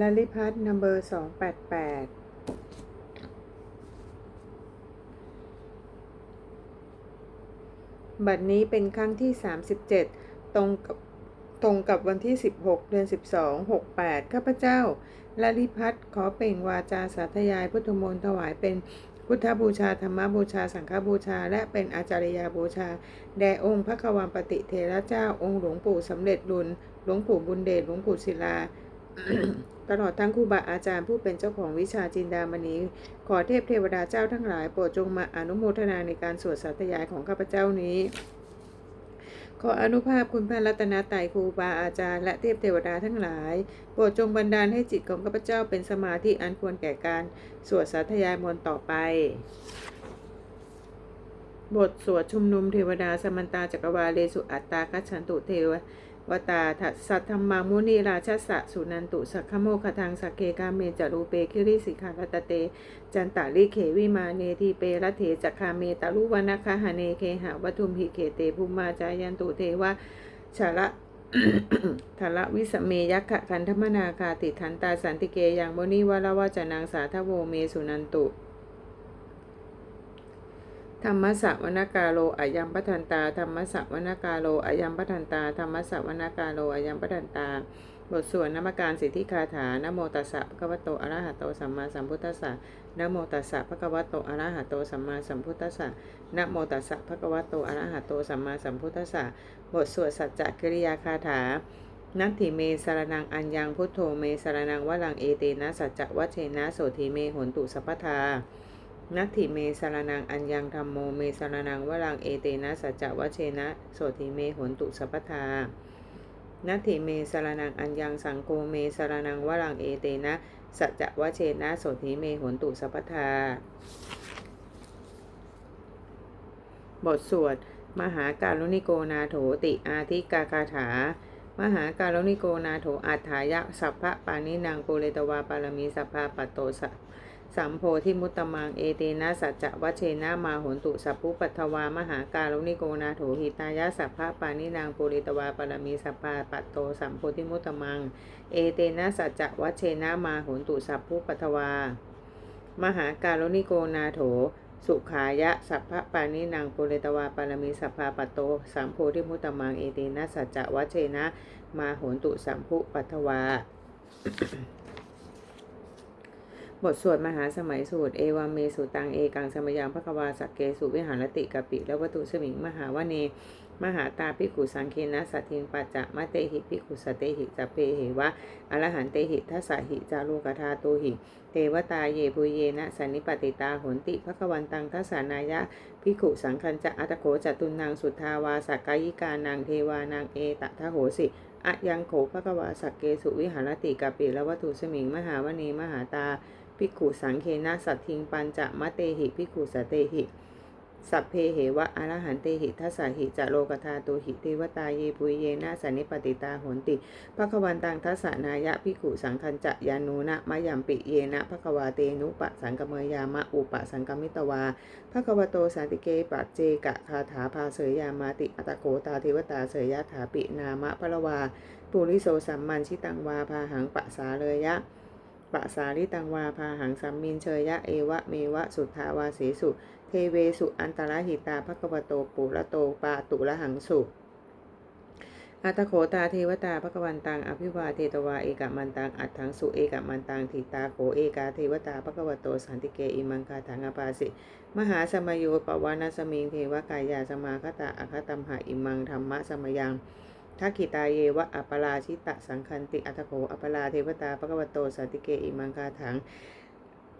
ลลิพัฒน์นัมเบอร์สองแปดแปดบัดนี้เป็นครั้งที่ 37 ตรงกับตรงกับวันที่ 16 เดือน 12 68 ข้าพเจ้าลลิพัฒน์ขอเปล่งวาจาสาธยายพุทธมนต์ถวายเป็นพุทธบูชาธรรมบูชาสังฆบูชา และเป็นอาจารยาบูชา แด่องค์พระกวันปฏิเทระเจ้าองค์หลวงปู่สำเร็จรุนหลวงปู่บุญเดชหลวงปู่ศิลา ตลอดทั้งครูบาอาจารย์ผู้เป็นเจ้าของวิชาจินดามณี ขอเทพเทวดาเจ้าทั้งหลายโปรดจงมาอนุโมทนาในการสวดสาธยายของข้าพเจ้านี้ขออนุภาพคุณพระรัตนตรัยครูบาอาจารย์และเทพเทวดาทั้งหลาย โปรดจงบันดาลให้จิตของข้าพเจ้าเป็นสมาธิอันควรแก่การสวดสาธยายมนต์ต่อไป บทสวดชุมนุมเทวดาสมันตาจักรวาเลสุอัตตาคัจฉันตุเทว วตาทัสสัทธรรมามุนีราชสะสุนันตุสักขโมคทังสักเคกาเมจารูเปคิริสิกขาลตเต จันตาลิเขวิมาเนทีเปรเถจักคาเมตาลุวนาคหาเนเคหะวัตุมหิเคเตภูมาจายันตุเทวะชาละทละวิสเมยักขะคันธมนาคาติทันตาสันติเกยังโมนิวารวาจนางสาทโวเมสุนันตุ ธรรมสวนกาโลอายัมปทันตา ธรรมสวนกาโลอายัมปทันตา ธรรมสวนกาโลอายัมปทันตา บทสวดนมการสิทธิคาถานโมตัสสะภะคะวะโตอะระหะโตสัมมาสัมพุทธัสสะนโมตัสสะภะคะวะโตอะระหะโตสัมมาสัมพุทธัสสะนโมตัสสะภะคะวะโตอะระหะโตสัมมาสัมพุทธัสสะบทสวดสัจจกิริยาคาถานัตถิเมสารนังอัญญังพุทโธเมสารนังวะลังเอเตนะสัจจวัชเชนะโสธีเมโหนตุสัพพทา นัตถิเมสารนังอัญญังธรรมโมเมสารนังวะลังเอเตนะสัจจวเชนะโสธีเมหนตุสัพพทานัตถิเมสารนังอัญญังสังโฆเมสารนังวะลังเอเตนะสัจจวเชนะโสธีเมหนตุสัพพทา บทสวด มหาการุณิโกนาโถติอาทิกาคาถา มหาการุณิโกนาโถอัฏฐายะสัพพะปานินางปุเรตวาปารมีสัพพะปัตโตสะ สัมโพธิมุตตมังเอเตนะสัจจะวัชเชนะมาหนตุสัพพุปัทวามหาการุณิโกนาโถหิตายะสัพพะปานินางปุเรตวาปรมีสัพพะปัตโตสัมโพธิมุตตมัง เอเตนะสัจจะวัชเชนะมาหนตุสัพพุปัทวา มหาการุณิโกนาโถ สุขายะสัพพะปานินางปุเรตวาปรมีสัพพาปัตโตสัมโพธิมุตตมังเอเตนะสัจจะวัชเชนะมาหนตุสัมพุปัทวา บทสวดมหาสมัยสูตร เอวาเมสุตังเอกังสมยังพระควาสักเกสุวิหารติกปิและวัตุสมิงมหาวเน มหาตาภิกขุสังเคนะสัตถินปัจจะมะเตหิภิกขุสเตหิจัปเหิวะอรหันเตหิทัสสหิจารุกธาโตหิ เทวตาเยปุเยนะสันนิปติตาโหนติภควันตังทัสสานายะภิกขุสังคัญจะอัตโขจตุนางสุทาวาสักกายิกานางเทวานางเอตทะโหสิอะยังโขภควาสักเกสุวิหารติกปิและวัตุสมิงมหาวเนมหาตา ภิกขุสังเคนะสัตทิงปัญจะมะเตหิภิกขุสเตหิ สัพเพเหวะอรหันเตหิทัสสะหิจะโลกธาตุหิเทวตาเยปุยเยนะสันนิปติตาโหนติภควันตังทัสสนายะภิกขุสังคัญจะยานูนะมะยัมปิเยนะภควาเตนุปะสังกเมยามะอุปะสังกมิตวาภควโตสันติเกปัจเจกะคาถาภาเสยยามาติอัตโกตาเทวตาเสยยะถาปินามะพระวาปุริโสสัมมันชิตังวาพาหังปะสาเลยะ ปะสาลิตังวาพาหังสัมมินเชยะเอวะเมวะสุทธาวาเสสุเทเวสุอันตรหิตาภควโตปุระโตปาตุละหังสุอัตโขตาเทวตาภควันตังอภิวาเทตวาเอกมันตังอัตถังสุเอกมันตังทิตาโขเอกาเทวตาภควโตสันติเกอิมังคาถังอปาสิมหาสมโยปวานาสมิงเทวกายาสมาคตาอคตัมหะอิมังธรรมะสมยัง ทักขิตาเยวะอัปปลาชิตะสังคันติอัตโขอัปปลาเทวตาปะกวโตสันติเกอิมังคาถัง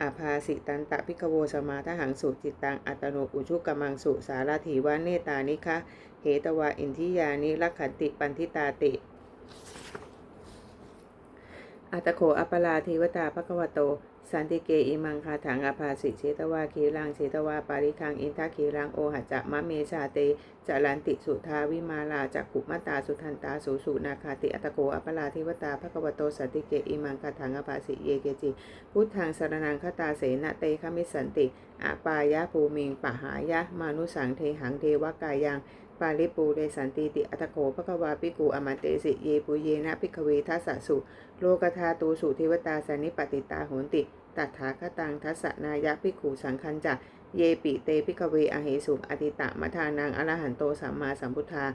อาภาสิตันตะพิกโวสมาทหังสุจิตตังอัตโนอุชุกมังสุสารถีวาเนตานิคะเหตวาอินทิยานิลักขันติปันทิตาติ อัตโขอัปปลาเทวตาภควโต สันติเกอิมังคาถังอภาสิเชตวาคีรังเชตวาปาริคังอินทคีรังโอหัจจะมะเมชาเตจารันติสุทาวิมาลาจักขุมตาสุทันตาสุสุนาคาติอัตโขอัปปลาเทวตาภควโตสันติเกอิมังคาถังอภาสิเยเกจิพุทธังสรนังคตาเสนะเตคมิสันติอปายะภูมิงปะหายะมานุสังเทหังเทวกายังปาลิปูเรสันติติอัตโขภควาปิกูอมาเตสิเยปุเยนะ พิกเวทัสสะสุ โลกธาตูสุเทวตาสานิปติตาโหนติ ตถาคตังทัสสนายะพิขูสังคันจะเยปิเตพิกเวอเหสุอติตะมัทานังอรหันโตสัมมาสัมพุทธา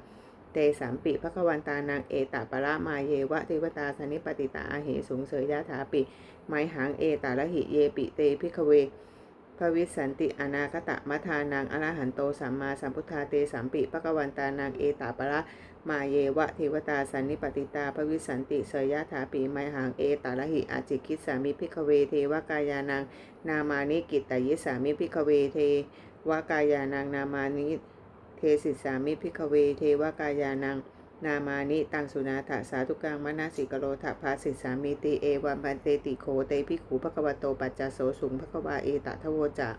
เตสามปิภควันตานังเอตปะละมาเยวะเทวตาสนิปติตาอาเหสุงเสยยะถาปิไมหังเอตาละหิเยปิเตพิกเว ภวิสันติอนาคตะมัทานังอรหันโตสัมมาสัมพุทธาเตสามปิภควันตานังเอตาปะละมาเยวะเทวตาสันนิปติตาภวิสันติเสยยะถาปิไมหังเอตาละหิอาจิคิสามิพิกเวเทวกายานังนามานิกิตตยิสามิพิกเวเทวกายานังนามานิเทสิสามิพิกเวเทวกายานัง นามานิตังสุนาถาสาธุกังมนาสิกโรถะภาสิสามิติเอวันพันเตติโคเตพิขูภควโตปัจจโสสุงภควาเอตทะโวจะ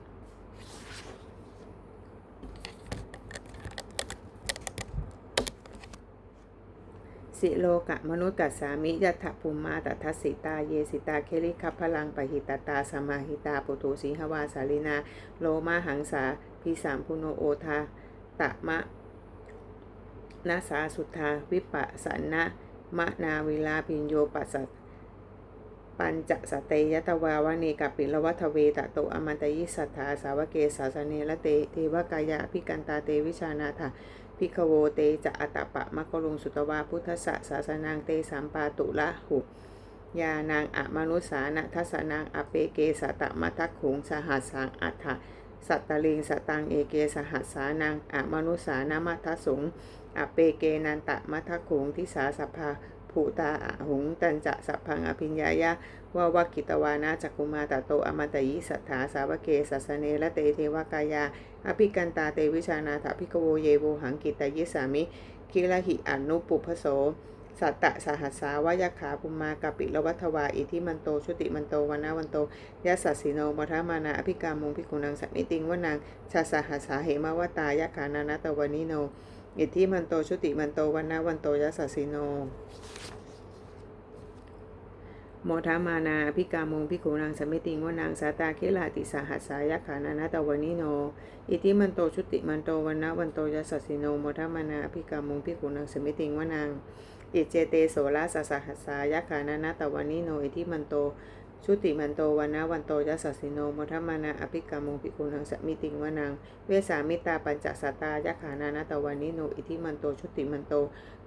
สิโลกะมนุษย์กัสสามิยัตถภูมาตัทสิตาเยสิตาเคลิคัพพลังปหิตตาสมาหิตาปุตุสิหวาสาลินา โลมาหังสาพิสามพุโนโอทาตะมะ นาสาสุทธาวิปัสสนะมะนาวิลาพิญโยปัสสะปัญจสเตยตวาวานีกัปปิลวัทเวตะโตอมันตยิสัทธาสาวเกสาสเนละเตเทวกายะพิกันตาเตวิชานาถาพิกโวเตจะอัตปะมะกลุงสุตวาพุทธะสาสนังเตสัมปาตุละหุยานางอะมนุสานะทัสนังอเปเกสตะมะทักขุงสหัสสังอัฏฐะสัตตลิงสตังเอเกสหัสสานังอะมนุสานะมัทสุง อเปเกนันตะมะทักขุงทิสาสภาภูตาอะหุงตันจะสัพพังอภิญญายะวาวกิตวานาจักุมาตโตอมตยิสัทธาสาวเกสัสเนละเตเทวกายา อภิกันตาเตวิชานาถาภิกโวเยโวหังกิตายิสามิคิลหิอนุปุพโสสัตตะสหัสสาวายาขาภุมากปิละวัฏวาอิทิมันโตชุติมันโตวนาวันโตยัสสสิโนมัทมานาอภิกามุงพิกุนังสัมมิติงวนังชาสหัสสาเหมาวตายะขานานาตวานิโน อิทธิมันโตชุติมันโตวันนาวันโตยัสสสิโน โมทามานาอภิกามงพิขุนางสมิติงวนางสาตาเคลาติสหัสสายขานานาตวานิโน อิทิมันโตชุติมันโตวันนะวันโตยัสสสิโนโมทามานาอภิกามงพิขุนางสมิติงวนางอิเจเตโสลาสสหัสสายขานานาตวานิโน อิทิมันโต ชุติมันโตวันนะวันโตยัสสสิโนมทมานาอภิกามงพิขุนางสมิติงวนางเวสามิตาปัญจสตายขานานาตวานิโนอิทิมันโตชุติมันโต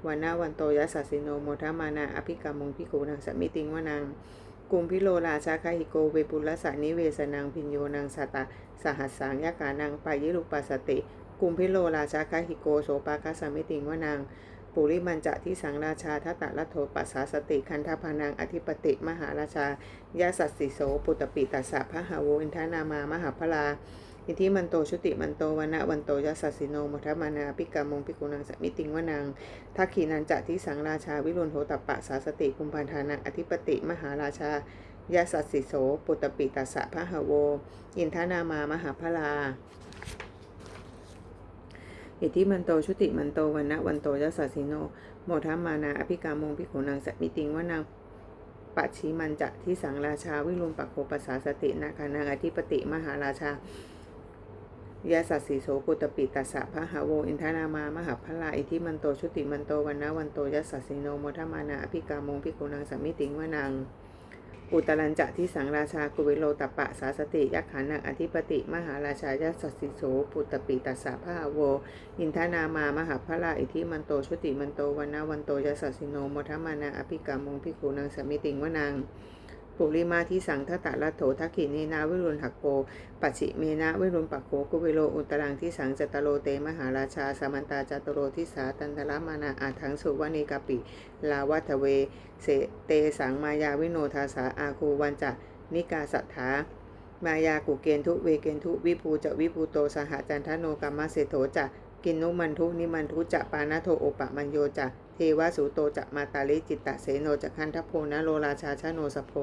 วันนะวันโตยัสสสิโนมทมานาอภิกามงพิขุนางสมิติงวนางกุมพิโลราชาคาหิโกเวปุลสานิเวสนังพิญโยนังสตาสหัสสังยกานังปายิรุปัสสติ กุมพิโลราชาคาหิโกโสปาคาสมิติงวนัง ปุริมันจะที่สังราชาทัตตะละโทปัสสาสติคันธพานังอธิปติมหาราชายาสัสสิโสปุตตปิตัสสะพระหาโวอินทานามามหาพลาอิทิมันโตชุติมันโตวันะวันโตยัสสสิโนมัทมานาปิกามงปิกุนังสมิติงวนังทักขีนันจะที่สังราชาวิรุณโหตปปะสาสติคุมพันธานังอธิปติมหาราชายาสัสสิโสปุตตปิตัสสะพระหะโว อินทนามามหาพลา อิทธิมันโตชุติมันโตวันนะวันโตยัสสสิโน โมทัมมานาอภิกามงพิขุนังสมิติงวานังปัจฉิมันจะที่สังราชาวิรุณปักโคปัสสาสตินาคานังอธิปติมหาราชายาสัสสิโสปุตปิตัสสะพะหะโว อินทนามามหาพลาอิทิมันโตชุติมันโตวันนะวันโตยัสสสิโนโมทัมมานาอภิกามงพิขุนังสมิติงวนัง อุตรัญจะที่สังราชากุเวโลตปปะสาสติยักขานังอธิปติ มหาราชายัสสิโสปุตตปิตัสสะพะโว อินทนามามหาพระราอิทธิมันโตชุติมันโตวันนาวันโตยัสสิโนมทมานาอภิกามงพิคูนังสมิติงวนัง ปุริมาที่สังทตะละโถทักขินีนาวิรุณหักโก ปัจฉิเมนะวิรุณปักโกกุเวโลอุตรังที่สังจตโรเตมหาราชาสมันตาจตโรทิสาตันตละมานาอาทังสุวเนกปิลาวัทเวเสเตสังมายาวิโนทาสาอาคูวันจะนิกาสัทธามายากุเกนทุเวเกนทุวิภูจะวิภูโตสหจันทโนกัมมเสโถจะกินนุมันทุนิมันทุจะปานาโทโอปะมัญโยจะ เทวสุโตจะมาตาลิจิตตะเสโนจะคันทโพนะโลราชาชาโนสโพ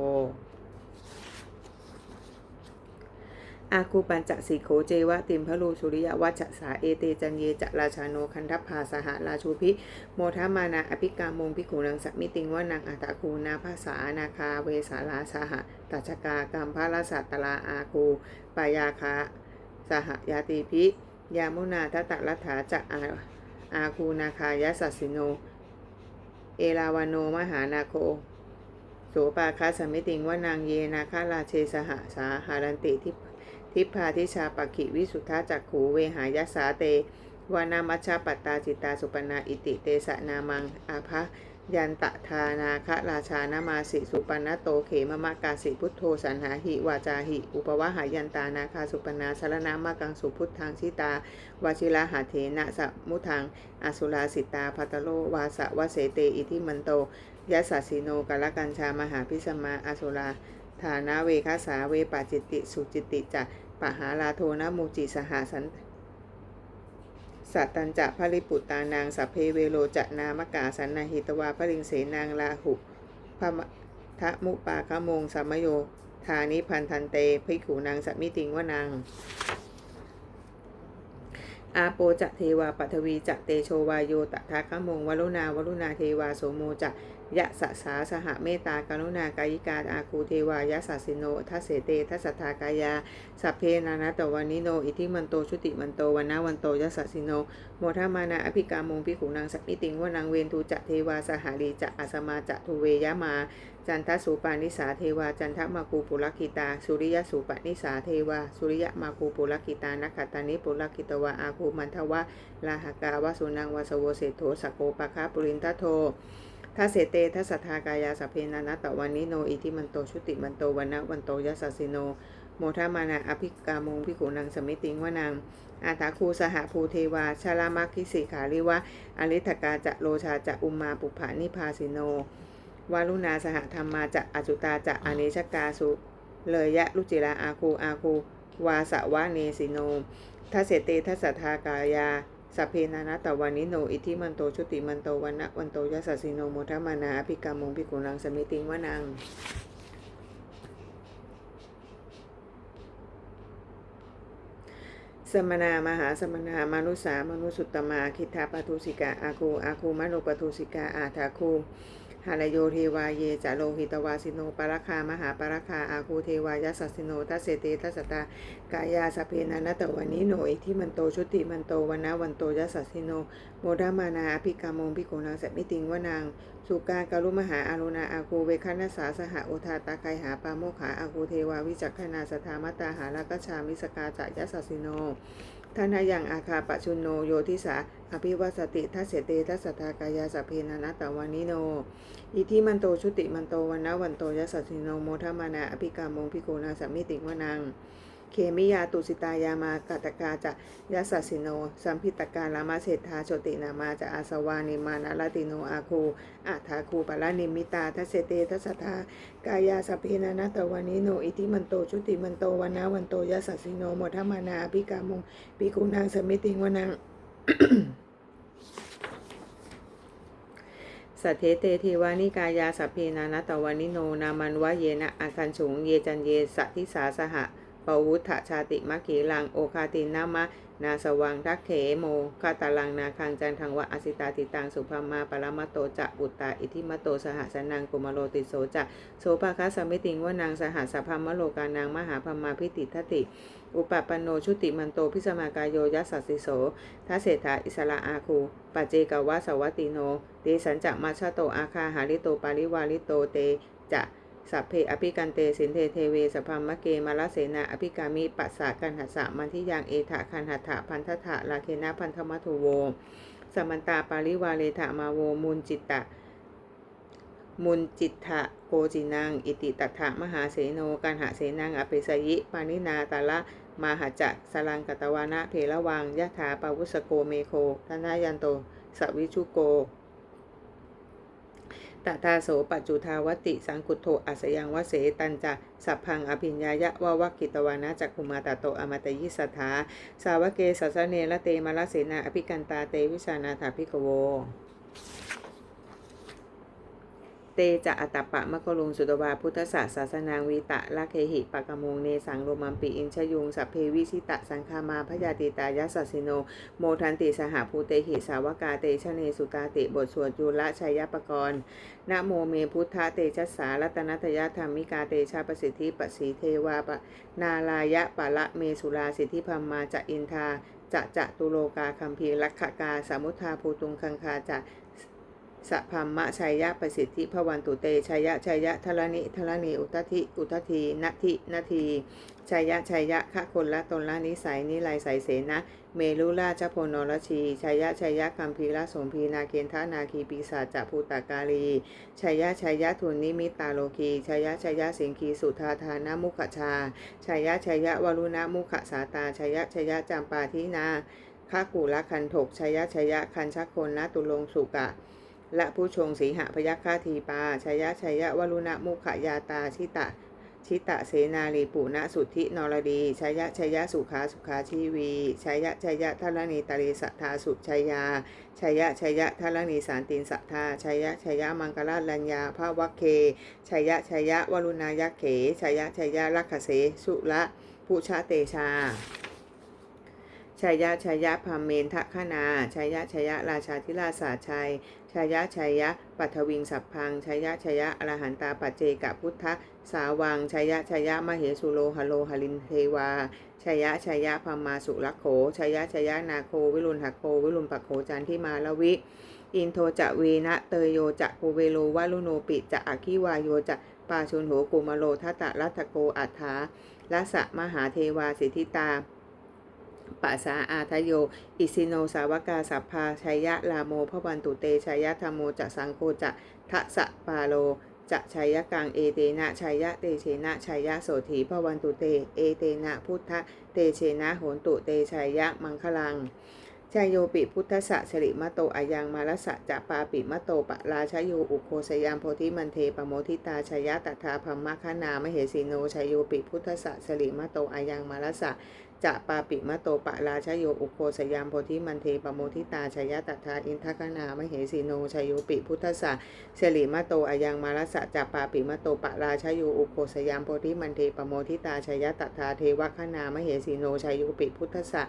อาคูปัญจสีโขเจวะติมพะลูสุริยวัชสาเอเตจันเยจะราชาโนคันทัพพาสหราชูพิโมทามานาอภิกามงพิขุนังสมิติงวานังอัตคูนาภาษานาคาเวสาลาสหตัชกากรรมพระราสัตลาอาคูปายาคาสหยาติพิ ยามุนาทตตะรัฐาจะอาอาคูนาคายสัสสิโน เอราวโนมหานาโคโสปาคาสมิติงว่านางเยนาคาราเชสหสาหารันติทิทิพาทิชาปกิวิสุทธาจักขูเวหายสาเตวานามัชชาปัตตาจิตตาสุปนาอิติเตสะนามังอาภะ ยันตะทานาคะราชานามาสิสุปันนโตเขมมะกาสิพุทโธสันหาหิวาจาหิ อุปวะหายันตานาคาสุปนาสารนามากังสุพุทธังชิตาวาชิระหาเถนะสะมุทังอสุราสิตาพัตโลวาสะวะเสเตอิทิมันโตยะสัสสิโนกาลกัญชามหาพิสมาอสุราฐานะเวคาสาเวปาจิติสุจิติจะปะหาลาโทนะมูจิสหสัน สัตตัญจะพริปุตตานางสัพเพเวโรจะนามกาสันนาหิตวาพริงเสนางลาหุพมทะมุปาคมงสัมมโยธานิพันธันเตภิกขุนางสัมมิติงวนางอาโปจะเทวาปัทวีจะเตโชวายโยตทาคมงวรุณาวรุณาเทวาโสโมจะ ยะสะสาสหเมตตากรุณากายิกาอาคูเทวายะสัสิโนทัสเสเตทัสสทธากายาสัพเพนานาตวันิโน อิทิมันโตชุติมันโตวันนาวันโตยสสสสิโนโมทามานาอภิกามงพิขุนางสักนิติงวานางเวนทูจะเทวาสหารีจะอาสมาจะทุเวยะมาจันทสุปานิสาเทวาจันทมากูปุลคิตา สุริยสุปนิสาเทวา สุริยมากูปุลคิตานักขตานิปุลคิตวาอาคูมันทวะลาหกาวสุนังวาสโวเศโธสโกปะคาปุรินทโท ทัสเสเตทัสสทธากายาสเพนานะตะวันนิโน อิทิมันโตชุติมันโตวันนะวันโตยัสสสสิโน โมทามานาอภิกามงพิขุนังสมิติงวานางอาตาคูสหภูเทวาชาลามัคิสิขาริวะอริทกาจะโลชาจะอุมมาปุภานิพาสิโนวารุณาสหธรรมาจะอจุตาจะอเนชกาสุเลยยะลุจิราอาคูอาคูวาสวะเนสิโนทัสเสเตทัสทากายา สัพเพนานะตะวันนิโน อิทิมันโต ชุติมันโตวันนะวันโตยัสสสสิโนโมทามานาอภิกามงพิกุลังสมิติงวานางสมณามหาสมณามนุสามนุสุตตมา คิทาปทุสิกาอาคูอาคูมโนปทุสิกาอาทาคู หาลโยเทวาเยจะโลหิตวาสิโนปรคามหาปรคาอาคูเทวายสัสสิโนทัสเสเตทัสตากายาสเพนันตวันนิโนอิทิมันโตชุติมันโตวันนะวันโตยัสสสิโน โมดามานาอภิกามงพิโกนังสมมิติงวานางสุกากาลุมหาอารุณาอาคูเวคันสาสหโอทาตาไคหาปาโมขาอาคูเทวาวิจักขณาสถามตาหาลกชามิสกาจะยัสสสิโน ท่านายังอาคาปชุนโนโยทิสาอภิวัสติทัสเสเตทัสสทากายาสเพนานะตะวานิโน อิทิมันโตชุติมันโตวันนะวันโตยัสสสิโนโมทามานาอภิกามงพิโกนาสัมมิติวนัง เคมิยาตุสิตายามากาตกาจะยัสสสิโน สัมพิตการลามาเศรษฐาโชตินามาจะอาสวานิมานาลติโนอาคูอาทาคูปละนิมิตาทัสเสเตทัสสทากายาสเพนานะตะวานิโนอิทิมันโตชุติมันโตวันนะวันโตยัสสสิโนโมทมานาอภิกามงพิโกนังสัมมิติงวนังสัทเทเตเทวานิกายาสัพเพนานะตะวันนิโนนามันวะเยนะอาคันฉุงเยจันเยสัทิสาสหะ วุฒชาติมะขีลังโอคาตินามะนาสวังทักเขโมคาตาลังนาคังจันทังวะอสิตาติตังสุภามาปรมะโตจะอุตตาอิทิมโตสหสนังกุมโรติโสจะโสภาคสมิติงวานางสหสภามะโลกานางมหาพมาพิติทติ อุปปันโนชุติมันโตพิสมากายโยยัสสสิโสทัสเศธาอิสระอาคูปัจเจกวะสวัตติโนเตสัญจะมาชาโตอาคาหาริโตปาริวาริโตเตจะ สัพเพอภิกันเตสินเทเทเวสพัมมะเกมาลเสนาอภิกามิปัสสะกันหัสสะมันทิยังเอถะคันหัตถะพันทถะลาเคนะพันธมัทุโวสมันตาปาริวาเลถะมาโวมุนจิตตะมุนจิตะโกจินัง อิติตัถะมหาเสโนกันหาเสนังอภิสยิ ปานินาตาละ มาหาจักสลังกตวานะเพละวังยะถาปาวุสโกเมโคทนายันโตสวิชุโก ตถาโสปัจจุทาวติ สังคุโทอัสยังวเสตันจะสัพพังอภิญญายะวาวกิตวานะจักขุมาตโตอมตยิสถา สาวเกสัสเนละเตมาลเสนาอภิกันตาเตวิชานาถาภิกโว ตจะอัตตปะมะกลุงสุตวาพุทธศาสสนางวีตะละเคหิปะกะมงเนสังโรมัมปิอินชยุงสัพเพวิชิตะสังคามาพยาติตายัสสสิโน โมทันติสหภูเตหิสาวกาเตชะเนสุตาติบทสวดจุละชัยปกรณ์นะโมเมพุทธะเตชัสารัตนัตยธรรมิกาเตชาประสิทธิปสีเทวาปะนาลายะปะละเมสุราสิทธิพัมมาจะอินทาจะจะตุโลกาคัมภีร์ลักขกาสามุทธาภูตุงคังคาจะ สะพัมมะชัยยะประสิทธิพวันตุเตชัยยะชัยยะทลนิทลนิอุตติอุตทีนัทินาทีชัยยะชัยยะคะคนละตนละนิสัยนิไลใสเสนะเมลุราชพนรชีชัยยะชัยยะคัมภีระสมพีนาเกณฑานาคีปีศาจภูตากาลีชัยยะชัยยะทุนนิมิตาโลคีชัยยะชัยยะสิงคีสุธาธานามุขชาชัยยะชัยยะวรุณมุขสาตาชัยยะชัยยะจำปาทินาคากุละคันถกชัยยะชัยยะคันชักคนนะตุลงสุกะ และผู้ชงสีหะพยัคฆาทีปาชัยยะชัยยะวรุณมุขยาตาชิตะ ชิตะเสนาลีปุณสุทธินรดีชัยยะชัยยะสุขาสุขาชีวีชัยยะชัยยะทัลนีตาลีสัทธาสุชัยยาชัยยะชัยยะทัลนีสารตินสัทธาชัยยะชัยยะมังกราลัญญาภาวัคเคชัยยะชัยยะวรุณายักเขชัยยะชัยยะลักขเสสุละผู้ชาเตชาชัยยะชัยยะพามเมนทะคนาชัยยะชัยยะราชาธิราชาชัย ชัยยะชัยยะ ปัทวิงสัพพังชัยยะชัยยะอรหันตาปัจเจกพุทธสาวังชัยยะชัยยะมเหสุโลหโลหลินเทวาชัยยะชัยยะพมมาสุรักโขชัยยะชัยยะนาโควิรุณหโควิรุณปักโขจันทิมาลวิ อินโทจะเวนะเตยโยจะโกเวโลวาลุโนปิจะอคิวายโยจะปาชุนโหกุมโลทัตตะรัตโกอัฏฐาลัสสะมหาเทวาสิทธิตา ปัสสาอาทโย อิสิโนสาวกาสัพพาชัยยะลาโมพระวันตุเตชัยยะธรรมโมจะสังโฆจะทะสะปาโลจะชัยยะกังเอเตนะชัยยะเตเชนะชัยยะโสถีพระวันตุเต เอเตนะพุทธเตเชนะโหนตุเตชัยยะมังคลังชายโยปิพุทธะสริมะโตอายังมาลสะจะปาปิมะโตปะราชโยอุโคสยามโพธิมันเทปโมทิตาชยะตถาพัมมะคนามเหสีโนชายโยปิพุทธะสริมะโตอายังมาลสะ จะปาปิมะโตปะราชโยอุโคสยามโพธิมันเทปโมทิตาชยตถาอินทกนามเหสีโนชยโยปิพุทธสะเสริมะโตอายังมาลสะจะปาปิมะโตปะราชโยอุโคสยามโพธิมันเทปโมทิตาชยตถาเทวคณามเหสีโนชยโยปิพุทธสะ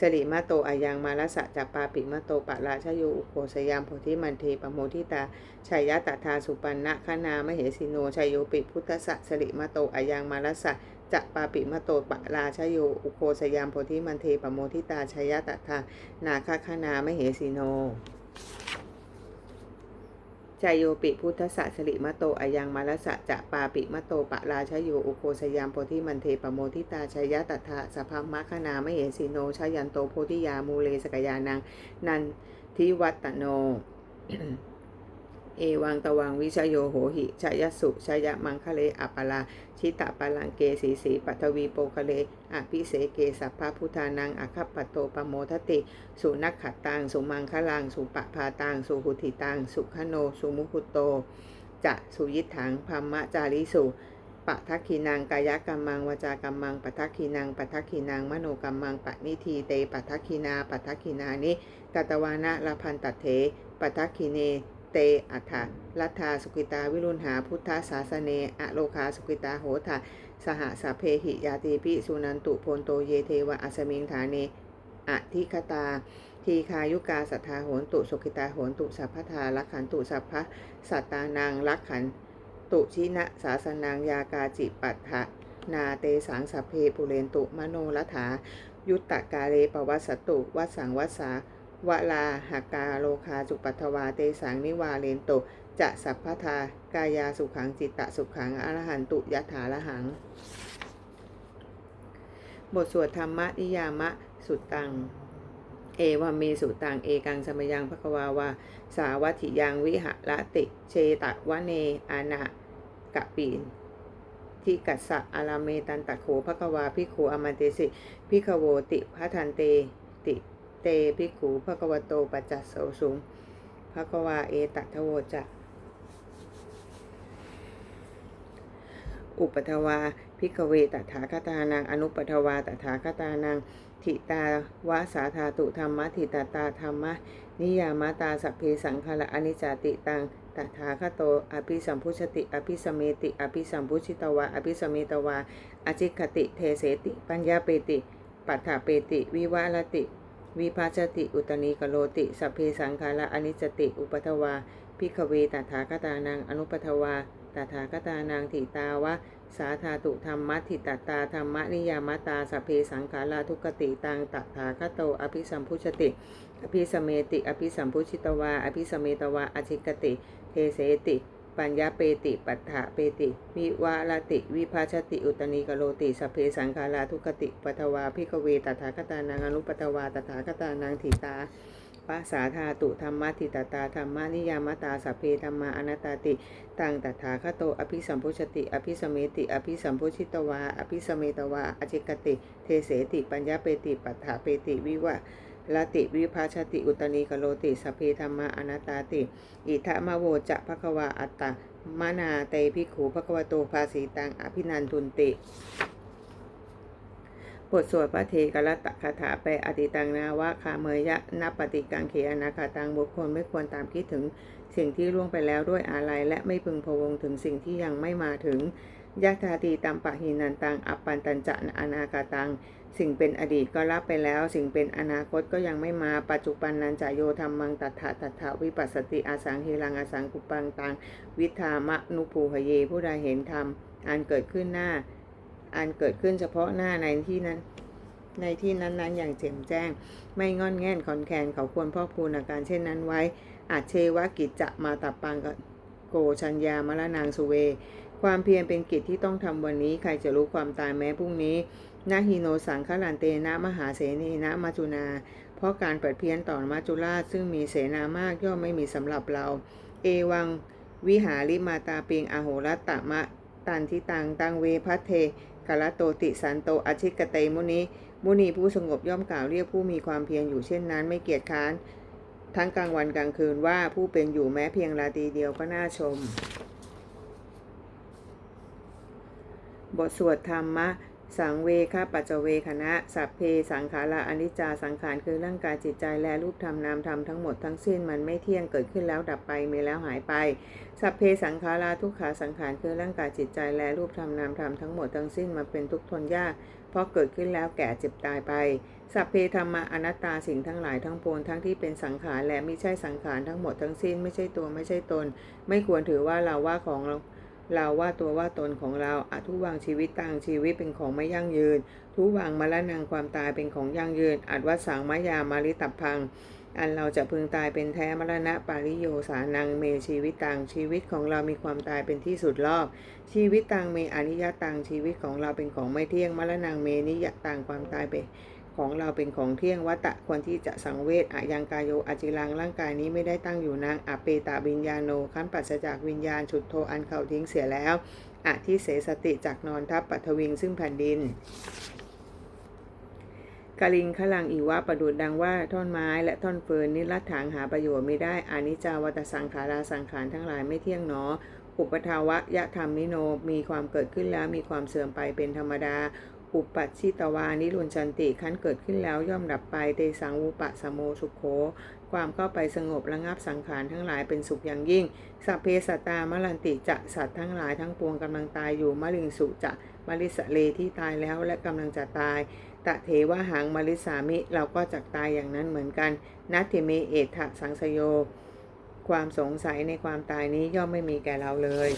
สริมาโตอายังมาลสะจัปปาปิมะโตปะราชโยอุโคสยามโพธิมันเทปโมทิตาชัยยะตถาสุปันนะคณามเหสีโนชัยโยปิพุทธสะสริมาโตอายังมาลสะ จะปาปิมะโตปะราชโย อุโคสยามโพธิมันเทปโมทิตาชยตถานาคคณาไมเหสีโนชายโยปิพุทธสะสริมะโตอายังมาลสะจะปาปิมะโตปะราชโยอุโคสยามโพธิมันเทปโมทิตาชยตถาสภมะคณาไมเหสีโนชยันโตโพธิยามูเลสกยานังนันทิวัตโน เอวังตวังวิชโยโหหิชยสุชยมังคะเลอัปปลาชิตะปาลังเกสีสีปัทวีโปคะเลอภิเสเกสัพพะพุทธานังอคัปปโตปโมทติ สุนักขัดตังสุมังคะลังสุปะพาตังสุหุติตังสุขโนสุมุขุโตจะสุยิถังพัมมะจาริสุปะทักขีนังกายกรรมังวจากรรมังปะทักขีนังปะทักขีนังมโนกรรมังปะนิทีเตปะทักขีนาปะทักขีนานิกตวานะละพันตัเถปะทักขีเน เตอัฏฐาลัทธาสุกิตาวิรุณหาพุทธศาสเนอโลคาสุกิตาโหทะสหสพเพหิยาติปิสุนันตุโพนโตเยเทวะอัสมิงฐาเนอธิคตา ทีคายุกาสัทธาโหนตุสุกิตาโหนตุสัพพทาลักขันตุสัพพสัตตานังลักขันตุชินะสาสนังยากาจิปัฏฐะนาเตสังสัพเพปุเรนตุมโนรัฐา ยุตตะกาเลปวัสสตุวัสสังวัสสา วลาหากาโลคาจุปัทวาเตสังนิวาเลนตุจะสัพพทากายาสุขังจิตตะสุขังอรหันตุยถาละหัง บทสวดธรรมนิยามะสุตตัง เอวามีสุตัง เอกังสมยังภควาวาสาวัติยังวิหะละติเชตะวะเนอานะกะปีนที่กัสสะอาราเมตันตะโขภควาพิกขุอมันเตสิพิกโวติพัทันเตติ เตพิกขุภควโตปัจจโสสุงภควาเอตัทโวจะอุปทวาพิกเวตถาคตานังอนุปทวาตถาคตานังทิตาวาสาธาตุธรรมะทิตาตาธรรมะนิยามตาสัพเพสังขละอนิจจติตังตถาคโตอภิสัมพุชติอภิสเมติอภิสัมพุชิตวาอภิสเมตวาอจิคติเทเสติ ปัญญาเปติ ปัฏฐาเปติ วิวาลติ วิภาชติอุตนีกโลติสัพเพสังขาระอนิจติอุปทวาพิกเวตถาคตานังอนุปทวาตถาคตานางถิตาวะ สาธาตุธรรมะทิตตาธรรมะนิยามตาสพเพสังขาราทุกติตังตถาคโต อภิสัมพุชติ อภิสเมติ อภิสัมพุชิตวา อภิสเมตวาอชิกติ เทเสติ ปัญญาเปติปัฏฐะเปติ วิวาลติ วิภาชติ อุตนีกโลติสเพสังขาราทุกติปัทวาพิกเวตถาคตานางอนุปตวาตถาคตานางถิตาปัสสาธาตุธรรมะทิตตาธรรมะนิยามตาสัพเพธรรมาอนัตตติตังตถาคโตอภิสัมพุชติ อภิสเมติ อภิสัมพุชิตวา อภิสเมตวาอจิกติ เทเสติ ปัญญาเปติปัฏฐาเปติวิวะ ลติวิภาชติอุตนีกโลติสพเพธรรมาอนัตตาติ อิทะมะโวจะภควาอัตตามนาเตภิขุภควโตภาสีตังอภินันทุนติบทสวดพระเทกรตคาถาไปอติตังนาวะคาเมยะนับปฏิกังเขอนาคาตังบุคคลไม่ควรตามคิดถึงสิ่งที่ล่วงไปแล้วด้วยอาลัยและไม่พึงพวงถึงสิ่งที่ยังไม่มาถึงยักธาตีตัมปะหินันตัง อัปปันตัญจะอนาคาตัง สิ่งเป็นอดีตก็รับไปแล้ว สิ่งเป็นอนาคตก็ยังไม่มาปัจจุบันนันจะโยธรรมังตัทธะตัทธะวิปัสสติอาสังเฮลังอาสังกุปังตัง วิธามะนุภูหเย ผู้ใดเห็นธรรมอันเกิดขึ้นหน้า อันเกิดขึ้นเฉพาะหน้าในที่นั้น ในที่นั้นๆอย่างแจ่มแจ้ง ไม่งอนแง่นขอนแคนเขาควรพ่อพูนอาการเช่นนั้นไว้ อาจเชวะกิจจะมาตับปังกโกชัญญามละนางสุเว ความเพียรเป็นกิจที่ต้องทำวันนี้ ใครจะรู้ความตายแม้พรุ่งนี้ นาฮิโนสังฆลันเตนะมหาเสนีนะมัจุนา เพราะการเปิดเพี้ยนต่อมัจจุราชซึ่งมีเสนามากย่อมไม่มีสำหรับเรา เอวังวิหาริมาตาปิงอโหรัตตมะตันทิตังตังเวพัทเทกาละโตติสันโตอชิกเตมุนีมุนีผู้สงบย่อมกล่าวเรียกผู้มีความเพียรอยู่เช่นนั้นไม่เกียจค้าน ทั้งกลางวันกลางคืนว่าผู้เป็นอยู่แม้เพียงราตรีเดียวก็น่าชม บทสวดธรรมะ สังเวคปัจเวคณะ สัพเพสังขาราอนิจจาสังขารคือร่างกายจิตใจและรูปธรรมนามธรรมทั้งหมดทั้งสิ้นมันไม่เที่ยงเกิดขึ้นแล้วดับไปมีแล้วหายไป สัพเพสังขาราทุกขาสังขารคือร่างกายจิตใจและรูปธรรมนามธรรมทั้งหมดทั้งสิ้นมันเป็นทุกข์ทนยากเพราะเกิดขึ้นแล้วแก่เจ็บตายไป สัพเพธรรมะอนัตตาสิ่งทั้งหลายทั้งปวงทั้งที่เป็นสังขารและไม่ใช่สังขารทั้งหมดทั้งสิ้นไม่ใช่ตัวไม่ใช่ตน ไม่ควรถือว่าเราว่าของเรา เราว่าตัวว่าตนของเราอาทุวังชีวิตต่างชีวิตเป็นของไม่ยั่งยืน ทุวังมรณังความตายเป็นของยั่งยืนอัดวัดสังมายามาริตับพัง อันเราจะพึงตายเป็นแท้มรณะปาริโยสานังเมชีวิตตังชีวิตของเรามีความตายเป็นที่สุดรอบ ชีวิตตังเมอนิยตังชีวิตของเราเป็นของไม่เที่ยงมรณังเมนิยตังความตายเป็น ของเราเป็นของเที่ยงวัตะควรที่จะสังเวชอายังกายโยอจิรังร่างกายนี้ไม่ได้ตั้งอยู่นางอเปตาวิญญาโนขั้นปัสจากวิญญาณฉุดโทอันเขาทิ้งเสียแล้วอาที่เสสติจากนอนทับปัทวิงซึ่งแผ่นดินกลิงขลังอีวะประดุดดังว่าท่อนไม้และท่อนเฟิร์นนิรัตถางหาประโยชน์ไม่ได้อานิจจาวัตสังขาราสังขารทั้งหลายไม่เที่ยงหนออุปทาวะยะธรรมนิโนมีความเกิดขึ้นแล้วมีความเสื่อมไปเป็นธรรมดา อุปัชชิตวานิรุนชันติขั้นเกิดขึ้นแล้วย่อมดับไปเตสังวุปะสโมสุขโข ความเข้าไปสงบระงับสังขารทั้งหลายเป็นสุขอย่างยิ่ง สัพเพสตามลันติจะสัตว์ทั้งหลายทั้งปวงกำลังตายอยู่มะลิงสุจะมลิสะเลที่ตายแล้วและกำลังจะตายตะเทวะหังมลิสามิเราก็จักตายอย่างนั้นเหมือนกัน นัตถิเมเอทะสังสโย ความสงสัยในความตายนี้ย่อมไม่มีแก่เราเลย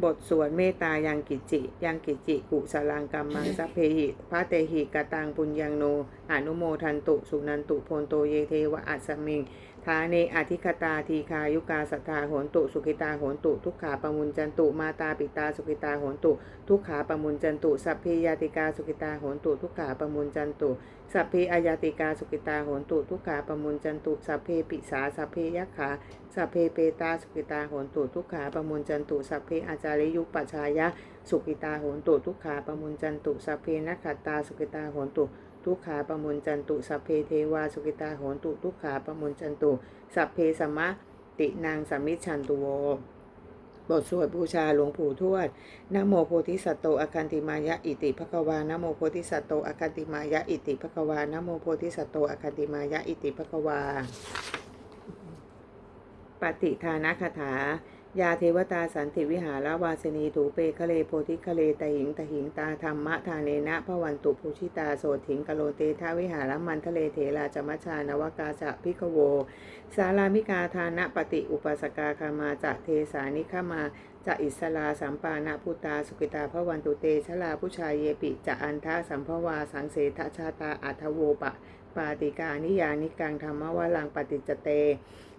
บทสวดเมตตายังกิจจิยังกิจจิกุสลังกัมมังสัพเพหิพระเตหิกตังปุญญังโนอนุโมทันตุ สุนันตุโพนโตเยเทวะอัสสมิง ทาเนอธิคตาทีคายุกาสัทธาโหนตุ สุขิตาโหนตุ ทุกขาปมุญจันตุ มาตาปิตาสุขิตาโหนตุ ทุกขาปมุญจันตุ สัพเพยาติกาสุขิตาโหนตุ ทุกขาปมุญจันตุ สัพเพอายาติกาสุขิตาโหนตุ ทุกขาปมุญจันตุ สัพเพปิสาสัพเพยัคขา สัพเพเปตาสุขิตาโหนตุ ทุกขาปมุญจันตุ สัพเพอาจาริยุปปัชชายะ สุขิตาโหนตุ ทุกขาปมุญจันตุ สัพเพนักขตาสุขิตาโหนตุ ทุกขาประมุญจันตุ สัพเพเทวาสุขิตาโหนตุ ทุกขาประมุญจันตุ สัพเพสมะตินางสมมิชันตุโวบทสวดบูชาหลวงปู่ทวดนะโมโพธิสัตโตอคันติมายะอิติภควานะโมโพธิสัตโตอคันติมายะอิติภควานะโมโพธิสัตโตอคันติมายะอิติภควาปฏิทานคาถา ยาเทวตาสันติวิหารวาสนีถูเปคะเลโพธิคะเลตหิงตหิงตาธรรมะทานเนนะพระวันตุภูชิตาโสถิงกะโลเตทาวิหารมันทะเลเถราจมัชานวกาจะพิกโว สารามิกาทานะปฏิอุปสกาคามาจะเทสานิฆมาจะอิสลาสัมปานะพุตาสุกิตาพระวันตุเตชลาผู้ชายเยปิจะอันทาสัมภวาสังเสทชาตาอัทโวปะ ปาติกานิยานิกังธรรมวาลังปฏิจเต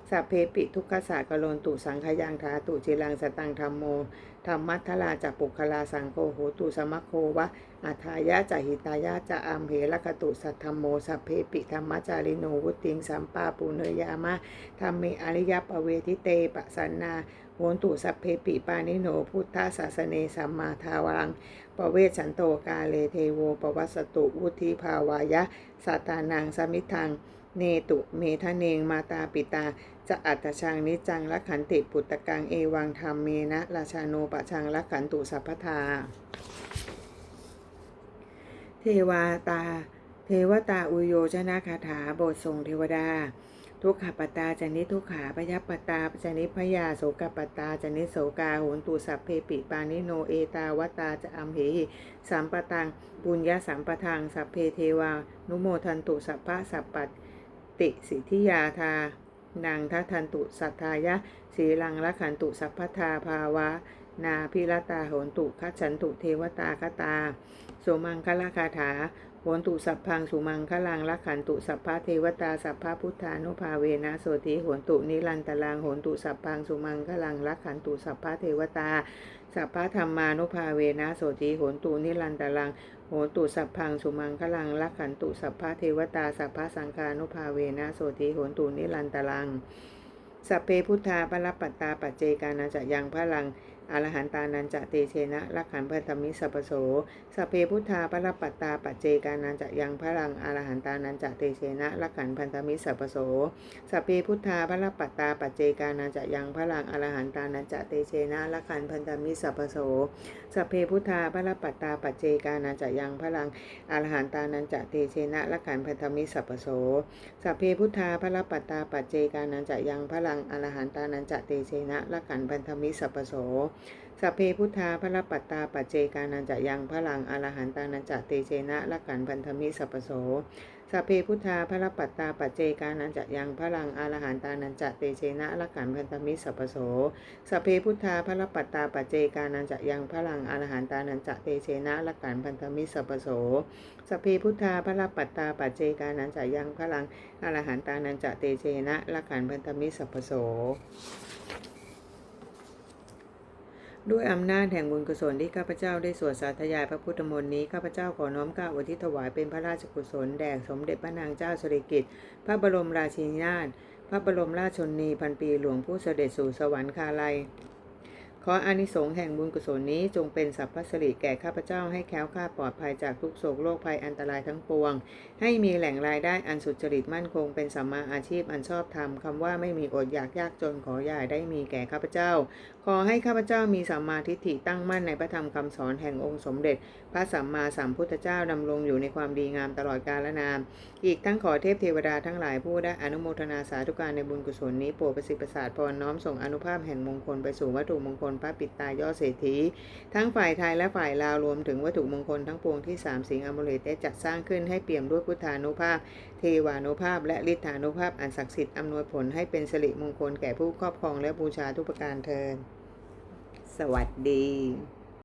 สัพเพปิทุกขสะกะโลนตุสังขยังทาตุจิลังสตังธรรมโมธรรมัทธลาจักปุคลาสังโฆโหตุสมัคโควะอัฏฐายะจะหิตายะจะอัมเหรคตุสัทธรรมโมสัพเพปิธรรมจาริโนวุติงสัมปาปุเนยามะธรรมเมอริยปเวทิเตปะสันนาโหตุสัพเพปิปานิโนพุทธศาสเนสัมมาทาวังปเวชันโตกาเลเทโวปวัสสตุวุธิภาวายะสัตตานังสมิทังเนตุเมทะเนงมาตาปิตา จะอัตชังนิจังละขันติปุตตะกังเอวังธรรมเมนะราชาโนปะชังละขันตุสัพพทา เทวาตา เทวตาอุโยชนะคาถาบททรงเทวดา ทุกขปตาจนิทุกขาพยปตาจนิพยาโสกปตาจนิโสกาโหนตุสัพเพปิปานิโนเอตาวตาจะอัมเหหิสัมปตังปุญญาสัมปทังสัพเพเทวา นุโมทันตุสัพพะสัพปัตติสิทธิยาทา นังทัทันตุสัทธายะสีลังละขันตุสัพพทาภาวะ นาพิรตาโหนตุคัจฉันตุเทวตาคตาสุมังคละคาถาโหนตุสัพพังสุมังคลังละขันตุสัพพะเทวตาสัพพะพุทธานุภาเวนะโสติโหนตุนิรันตลังโหนตุสัพพังสุมังคลังละขันตุสัพพะเทวตาสัพพะธรรมานุภาเวนะโสติโหนตุนิรันตลังโหตุสัพพังสุมังคลังละขันตุสัพพะเทวตาสัพพะสังฆานุภาเวนะโสติโหตุนิรันตลังสัพเพพุทธาปรปัตตาปัจเจกานาจะยังพลัง อรหันตานันจะเตเชนะลักขันพันธมิสัพโสสัพเพพุทธาปรปัตตาปัจเจกานันจะยังพลังอรหันตานันจะเตเชนะลักขันพันธมิสัพโสสัพเพพุทธาปรปัตตาปัจเจกานันจะยังพลังอรหันตานันจะเตเชนะลักขันพันธมิสัพโสสัพเพพุทธาปรปัตตาปัจเจกานันจะยังพลังอรหันตานันจะเตเชนะลักขันพันธมิสัพโสสัพเพพุทธาพรปัตตาปัจเจกานันจะยังพลังอรหันตานันจะเตเชนะละขันพันธมิสัพโสสัพเพพุทธาพระปัตตาปัจเจกานันจะยังพลังอรหันตานันจะเตเชนะละขันพันธมิสัพโสสัพเพพุทธาพระปัตตาปัจเจกานันจะยังพลังอรหันตานันจะเตเชนะละขันพันธมิสัพโสสัพเพพุทธาพระปัตตาปัจเจกานันจะยังพลังอรหันตานันจะเตเชนะละขันพันธมิสัพโสสัพเพพุทธาพระปัตตาปัจเจกานันจะยังพลังอรหันตานันจะเตเชนะละขันพันธมิสัพโส ด้วยอำนาจแห่งบุญกุศลที่ข้าพเจ้าได้สวดสาธยายพระพุทธมนต์นี้ข้าพเจ้าขอน้อมกล่าวอุทิศถวายเป็นพระราชกุศลแด่สมเด็จพระนางเจ้าสิริกิติ์พระบรมราชินีนาถพระบรมราชชนนีพันปีหลวงผู้เสด็จสู่สวรรคาลัยขออานิสงส์แห่งบุญกุศลนี้จงเป็นสัพพสิริแก่ข้าพเจ้าให้แคล้วคลาดปลอดภัยจากทุกโศกโรคภัยอันตรายทั้งปวง ให้มีแหล่งรายได้อันสุจริตมั่นคงเป็นสัมมาอาชีพอันชอบธรรมคำว่าไม่มีอดอยากยากจนขออย่าได้มีแก่ข้าพเจ้า ขอให้ข้าพเจ้ามีสัมมาทิฏฐิตั้งมั่นในพระธรรมคำสอนแห่งองค์สมเด็จ พระสัมมาสัมพุทธเจ้าดำรงอยู่ในความดีงามตลอดกาลนาน อีกทั้งขอเทพเทวดาทั้งหลายผู้ได้อนุโมทนาสาธุการในบุญกุศลนี้โปรดประสิทธิ์ประสาทพรน้อมส่งอนุภาพแห่งมงคลไปสู่วัตถุมงคลพระปิดตายอดเศรษฐี ทั้งฝ่ายไทยและฝ่ายลาวรวมถึงวัตถุมงคลทั้งปวงที่สามสิงห์อมฤตได้จัดสร้างขึ้นให้เปี่ยมด้วยพุทธานุภาพ เทวานุภาพและฤทธานุภาพอันศักดิ์สิทธิ์อำนวยผลให้เป็นสิริมงคลแก่ผู้ครอบครองและบูชาทุกประการเทิน สวัสดี